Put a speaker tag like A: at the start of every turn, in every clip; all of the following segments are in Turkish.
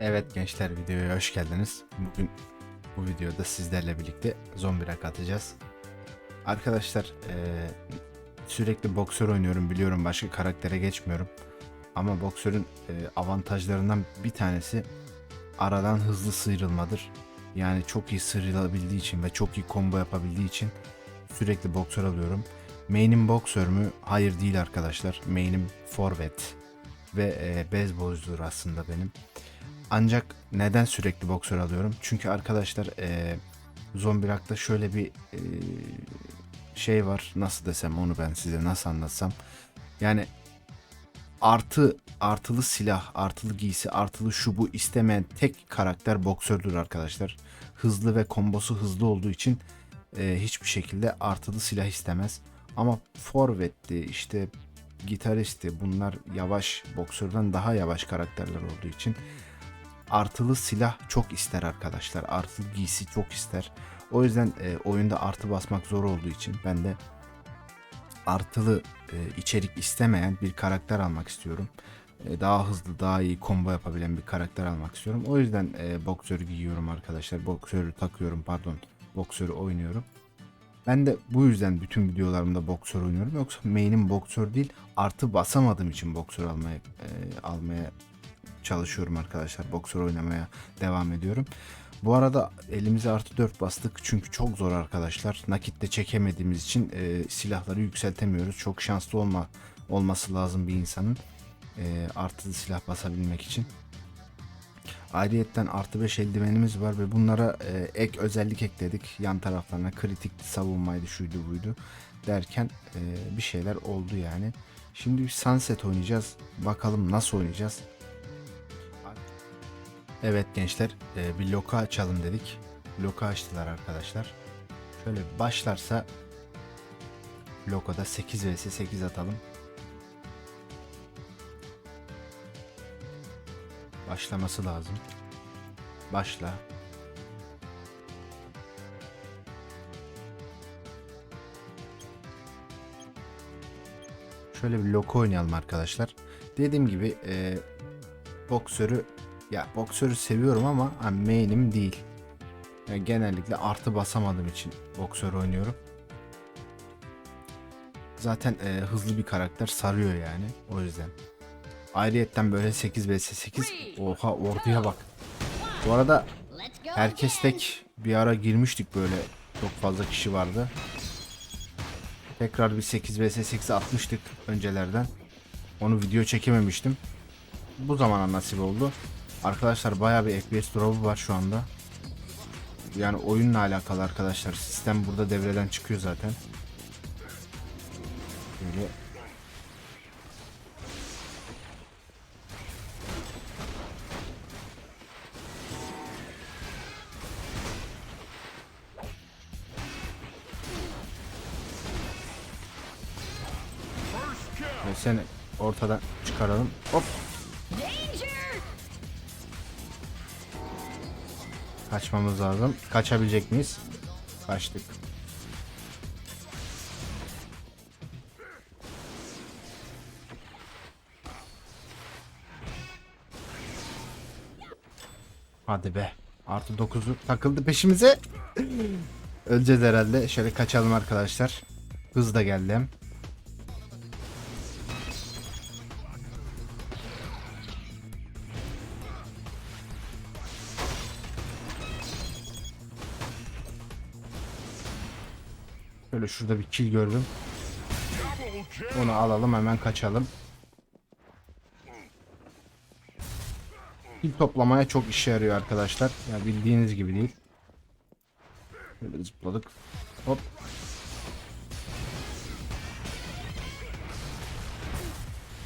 A: Evet gençler videoya hoş geldiniz. Bugün bu videoda sizlerle birlikte zombi rak atacağız. Arkadaşlar eee, sürekli boksör oynuyorum biliyorum başka karaktere geçmiyorum. Ama boksörün eee, avantajlarından bir tanesi aradan hızlı sıyrılmadır. Yani çok iyi sıyrılabildiği için ve çok iyi combo yapabildiği için sürekli boksör alıyorum. Main'im boksör mü? Hayır değil arkadaşlar. Main'im forvet ve eee beyzbolcudur aslında benim. Ancak neden sürekli boksör alıyorum? Çünkü arkadaşlar eee Zombirak'ta şöyle bir eee, şey var. Nasıl desem onu ben size nasıl anlatsam. Yani artı artılı silah, artılı giysi, artılı şu bu istemeyen tek karakter boksördür arkadaşlar. Hızlı ve kombosu hızlı olduğu için eee, hiçbir şekilde artılı silah istemez. Ama forvetti işte gitaristi bunlar yavaş boksörden daha yavaş karakterler olduğu için artılı silah çok ister arkadaşlar. Artılı giysi çok ister. O yüzden e, oyunda artı basmak zor olduğu için ben de artılı e, içerik istemeyen bir karakter almak istiyorum. E, daha hızlı, daha iyi combo yapabilen bir karakter almak istiyorum. O yüzden e, boksörü giyiyorum arkadaşlar. Boksörü takıyorum pardon. Boksörü oynuyorum. Ben de bu yüzden bütün videolarımda boksör oynuyorum. Yoksa main'im boksör değil. Artı basamadığım için boksör almaya e, almaya çalışıyorum arkadaşlar. Boksör oynamaya devam ediyorum. Bu arada elimize artı 4 bastık çünkü çok zor arkadaşlar. Nakitte çekemediğimiz için e, silahları yükseltemiyoruz. Çok şanslı olma olması lazım bir insanın e, artı silah basabilmek için. Ayrıyetten artı 5 eldivenimiz var ve bunlara e, ek özellik ekledik. Yan taraflarına kritik savunmaydı şuydu buydu derken e, bir şeyler oldu yani. Şimdi bir sunset oynayacağız. Bakalım nasıl oynayacağız. Evet gençler e, bir loka açalım dedik. Loka açtılar arkadaşlar. Şöyle başlarsa Loko'da 8 vs 8 atalım. Başlaması lazım. Başla. Şöyle bir loko oynayalım arkadaşlar. Dediğim gibi e, boksörü ya boksörü seviyorum ama hani main'im değil. Yani genellikle artı basamadığım için boksör oynuyorum. Zaten e, hızlı bir karakter sarıyor yani o yüzden. Ayrıyetten böyle 8 vs 8 oha orduya bak. Bu arada herkes tek bir ara girmiştik böyle çok fazla kişi vardı. Tekrar bir 8 vs 8 atmıştık öncelerden. Onu video çekememiştim. Bu zamana nasip oldu. Arkadaşlar bayağı bir FPS drop'u var şu anda. Yani oyunla alakalı arkadaşlar. Sistem burada devreden çıkıyor zaten. Böyle seni ortadan çıkaralım. Hop. Kaçmamız lazım. Kaçabilecek miyiz? Kaçtık. Hadi be. Artı 9'u takıldı peşimize. Öleceğiz herhalde. Şöyle kaçalım arkadaşlar. Hız da geldim. Şöyle şurada bir kill gördüm. Onu alalım hemen kaçalım. Kill toplamaya çok işe yarıyor arkadaşlar. Ya bildiğiniz gibi değil. Böyle zıpladık. Hop.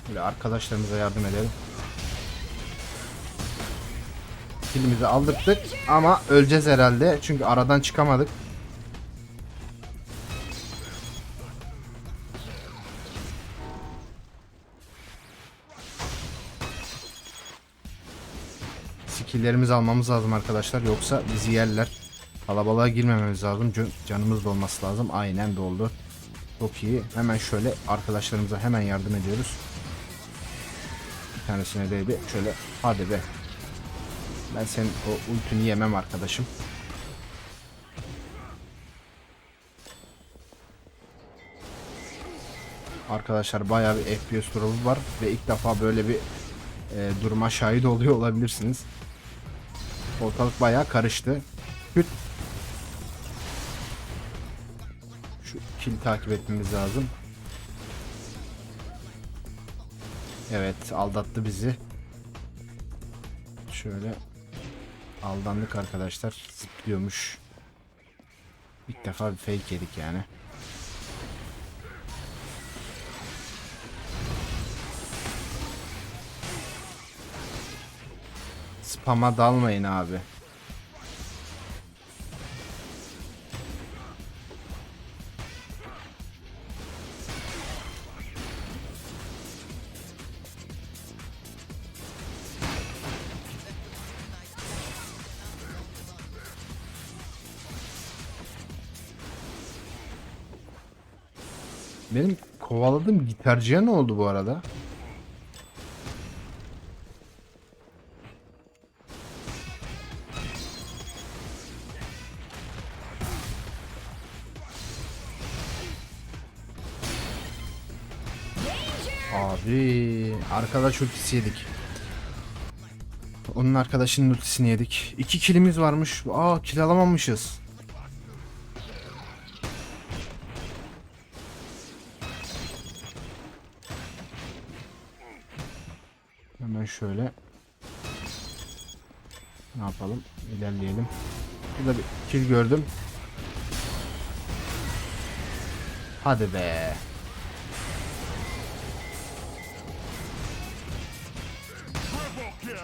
A: Böyle arkadaşlarımıza yardım edelim. Killimizi aldırdık ama öleceğiz herhalde. Çünkü aradan çıkamadık. Skilllerimizi almamız lazım arkadaşlar. Yoksa bizi yerler. Kalabalığa girmememiz lazım. Can- Canımız dolması lazım. Aynen doldu. Çok iyi. Hemen şöyle arkadaşlarımıza hemen yardım ediyoruz. Bir tanesine değdi. Şöyle hadi be. Ben senin o ultini yemem arkadaşım. Arkadaşlar bayağı bir FPS durumu var ve ilk defa böyle bir e, duruma şahit oluyor olabilirsiniz. Ortalık bayağı karıştı. Küt. Şu kill takip etmemiz lazım. Evet aldattı bizi. Şöyle aldandık arkadaşlar. Zıplıyormuş. İlk defa bir fake yedik yani. Spam'a dalmayın abi. Benim kovaladığım gitarcıya ne oldu bu arada? Abi arkadaş ultisi yedik. Onun arkadaşının ultisini yedik. İki kilimiz varmış. Aa kill alamamışız. Hemen şöyle. Ne yapalım? İlerleyelim. Burada bir kill gördüm. Hadi be.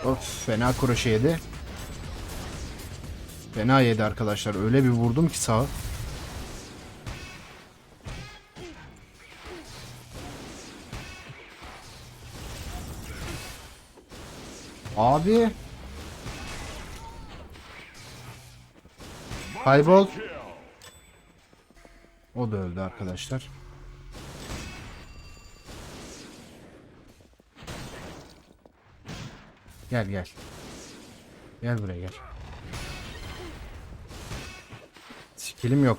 A: Of fena kroşe yedi. Fena yedi arkadaşlar. Öyle bir vurdum ki sağa. Abi. Kaybol. O da öldü arkadaşlar. Gel gel. Gel buraya gel. Skillim yok.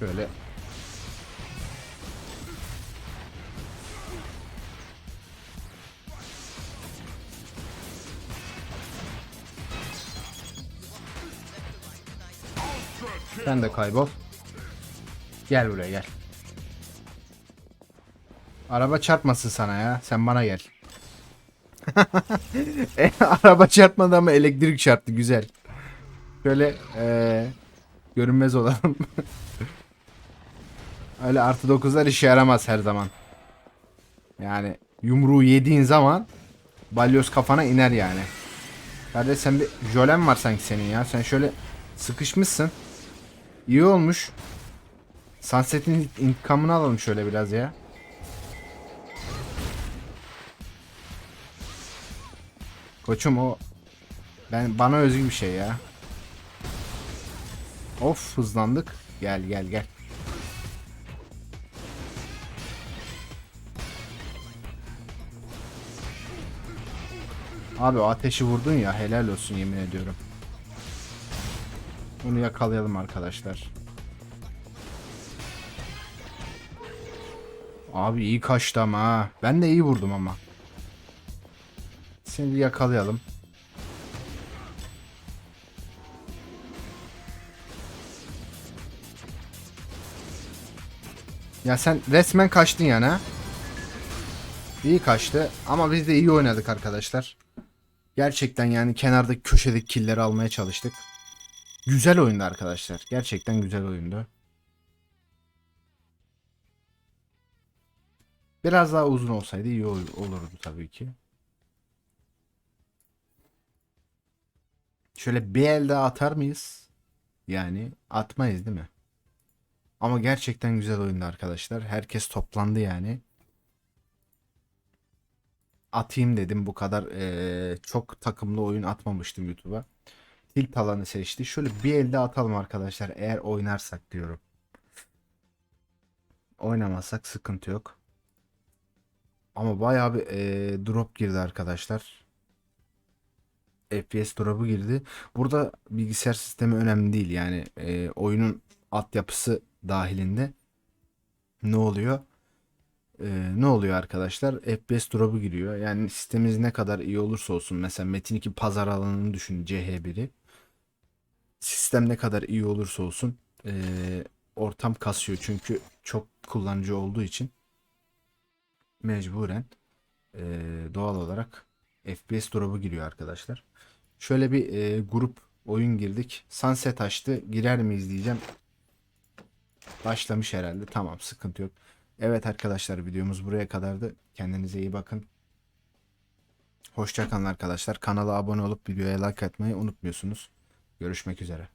A: Böyle. Sen de kaybol. Gel buraya gel. Araba çarpmasın sana ya. Sen bana gel. E, Araba çarpmadı ama elektrik çarptı. Güzel. Şöyle eee görünmez olalım. Öyle artı 9'lar işe yaramaz her zaman. Yani yumruğu yediğin zaman balyoz kafana iner yani. Kardeş sen bir jölen var sanki senin ya. Sen şöyle sıkışmışsın. İyi olmuş. Sunset'in intikamını alalım şöyle biraz ya. Koçum o ben bana özgü bir şey ya. Of hızlandık. Gel gel gel. Abi ateşi vurdun ya helal olsun yemin ediyorum. Bunu yakalayalım arkadaşlar. Abi iyi kaçtı ama. Ben de iyi vurdum ama. Bir yakalayalım. Ya sen resmen kaçtın yani ha. İyi kaçtı ama biz de iyi oynadık arkadaşlar. Gerçekten yani kenardaki köşedeki killeri almaya çalıştık. Güzel oyundu arkadaşlar. Gerçekten güzel oyundu. Biraz daha uzun olsaydı iyi ol- olurdu tabii ki. Şöyle bir el atar mıyız? Yani atmayız değil mi? Ama gerçekten güzel oyundu arkadaşlar. Herkes toplandı yani. Atayım dedim. Bu kadar eee, çok takımlı oyun atmamıştım YouTube'a. Tilt alanı seçti. Şöyle bir elde atalım arkadaşlar. Eğer oynarsak diyorum. oynamazsak sıkıntı yok. Ama bayağı bir eee, drop girdi arkadaşlar. FPS drop'u girdi. Burada bilgisayar sistemi önemli değil. Yani eee, oyunun altyapısı dahilinde ne oluyor? Eee, ne oluyor arkadaşlar? FPS drop'u giriyor. Yani sistemimiz ne kadar iyi olursa olsun. Mesela Metin 2 pazar alanını düşün CH1'i. Sistem ne kadar iyi olursa olsun eee, ortam kasıyor. Çünkü çok kullanıcı olduğu için mecburen eee, doğal olarak FPS drop'u giriyor arkadaşlar. Şöyle bir eee, grup oyun girdik. Sunset açtı. Girer miyiz diyeceğim. Başlamış herhalde. Tamam sıkıntı yok. Evet arkadaşlar videomuz buraya kadardı. Kendinize iyi bakın. Hoşça kalın arkadaşlar. Kanala abone olup videoya like atmayı unutmuyorsunuz. Görüşmek üzere.